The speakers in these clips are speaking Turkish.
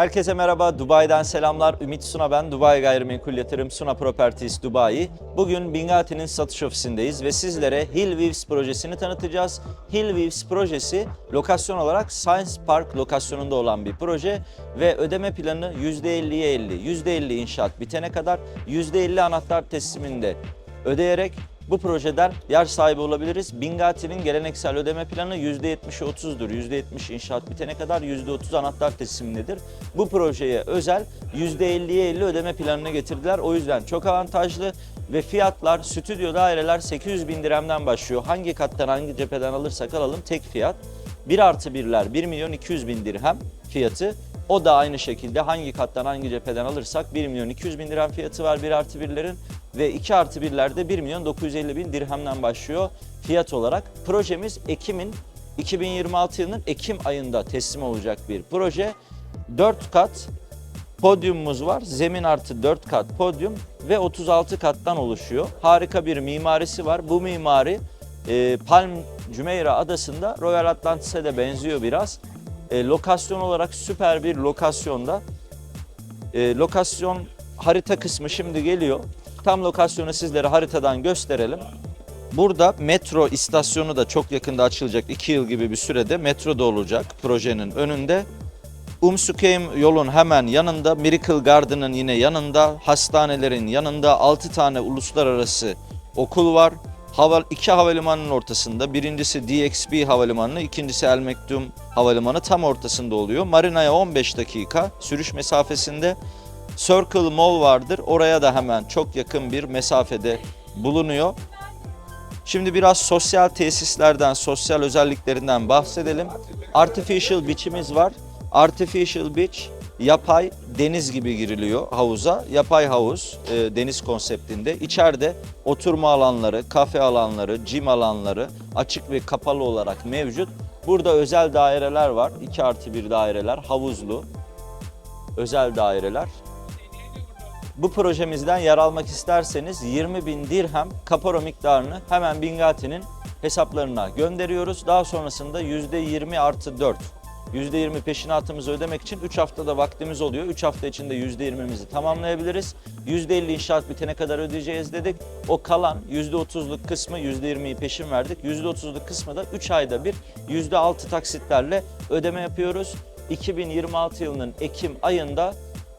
Herkese merhaba, Dubai'den selamlar. Ümit Suna ben, Dubai Gayrimenkul Yatırım Suna Properties Dubai. Bugün Bingati'nin satış ofisindeyiz ve sizlere Hill Views projesini tanıtacağız. Hill Views projesi lokasyon olarak Science Park lokasyonunda olan bir proje ve ödeme planı %50'ye 50, %50 inşaat bitene kadar %50 anahtar tesliminde ödeyerek bu projeden yer sahibi olabiliriz. Bingati'nin geleneksel ödeme planı %70'i 30'dur. %70 inşaat bitene kadar %30 anahtar teslimindedir. Bu projeye özel %50'ye 50 ödeme planını getirdiler. O yüzden çok avantajlı ve fiyatlar stüdyo daireler 800 bin dirhemden başlıyor. Hangi kattan hangi cepheden alırsak alalım tek fiyat. 1 artı 1'ler 1 milyon 200 bin dirhem fiyatı. O da aynı şekilde hangi kattan hangi cepheden alırsak 1 milyon 200 bin dirhem fiyatı var 1 artı 1'lerin ve 2 artı 1'lerde 1 milyon 950 bin dirhemden başlıyor fiyat olarak. Projemiz Ekim'in 2026 yılının Ekim ayında teslim olacak bir proje. 4 kat podyumumuz var. Zemin artı 4 kat podyum ve 36 kattan oluşuyor. Harika bir mimarisi var. Bu mimari e, Palm Jumeirah adasında Royal Atlantis'e de benziyor biraz. E, lokasyon olarak süper bir lokasyonda. E, lokasyon harita kısmı şimdi geliyor. Tam lokasyonu sizlere haritadan gösterelim. Burada metro istasyonu da çok yakında açılacak. 2 yıl gibi bir sürede metro da olacak projenin önünde. Umsukeim yolun hemen yanında, Miracle Garden'ın yine yanında, hastanelerin yanında 6 tane uluslararası okul var. Hava, iki havalimanının ortasında. Birincisi DXB Havalimanı, ikincisi El Mektum Havalimanı tam ortasında oluyor. Marina'ya 15 dakika sürüş mesafesinde. Circle Mall vardır. Oraya da hemen çok yakın bir mesafede bulunuyor. Şimdi biraz sosyal tesislerden, sosyal özelliklerinden bahsedelim. Artificial beach'imiz var. Artificial beach, yapay deniz gibi giriliyor havuza. Yapay havuz, e, deniz konseptinde. İçeride oturma alanları, kafe alanları, gym alanları açık ve kapalı olarak mevcut. Burada özel daireler var. 2 artı 1 daireler, havuzlu. Özel daireler. Bu projemizden yer almak isterseniz 20 bin dirhem kapora miktarını hemen Bingati'nin hesaplarına gönderiyoruz. Daha sonrasında %20 artı 4. %20 peşinatımızı ödemek için 3 haftada vaktimiz oluyor. 3 hafta içinde %20'mizi tamamlayabiliriz. %50 inşaat bitene kadar ödeyeceğiz dedik. O kalan %30'luk kısmı %20'yi peşin verdik. %30'luk kısmı da 3 ayda bir %6 taksitlerle ödeme yapıyoruz. 2026 yılının Ekim ayında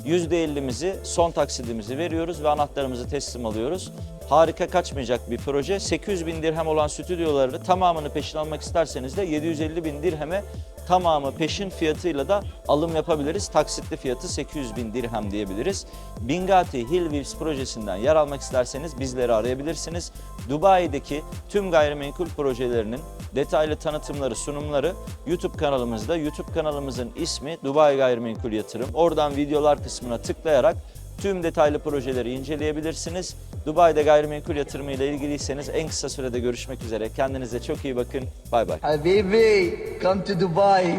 %50'mizi son taksidimizi veriyoruz ve anahtarımızı teslim alıyoruz. Harika kaçmayacak bir proje. 800 bin dirhem olan stüdyoları tamamını peşin almak isterseniz de 750 bin dirheme tamamı peşin fiyatıyla da alım yapabiliriz. Taksitli fiyatı 800 bin dirhem diyebiliriz. Bingati Hill Views projesinden yer almak isterseniz bizleri arayabilirsiniz. Dubai'deki tüm gayrimenkul projelerinin detaylı tanıtımları, sunumları YouTube kanalımızda. YouTube kanalımızın ismi Dubai Gayrimenkul Yatırım. Oradan videolar kısmına tıklayarak tüm detaylı projeleri inceleyebilirsiniz. Dubai'de gayrimenkul yatırımı ile ilgiliyseniz en kısa sürede görüşmek üzere. Kendinize çok iyi bakın. Bay bay. Habibi, come to Dubai.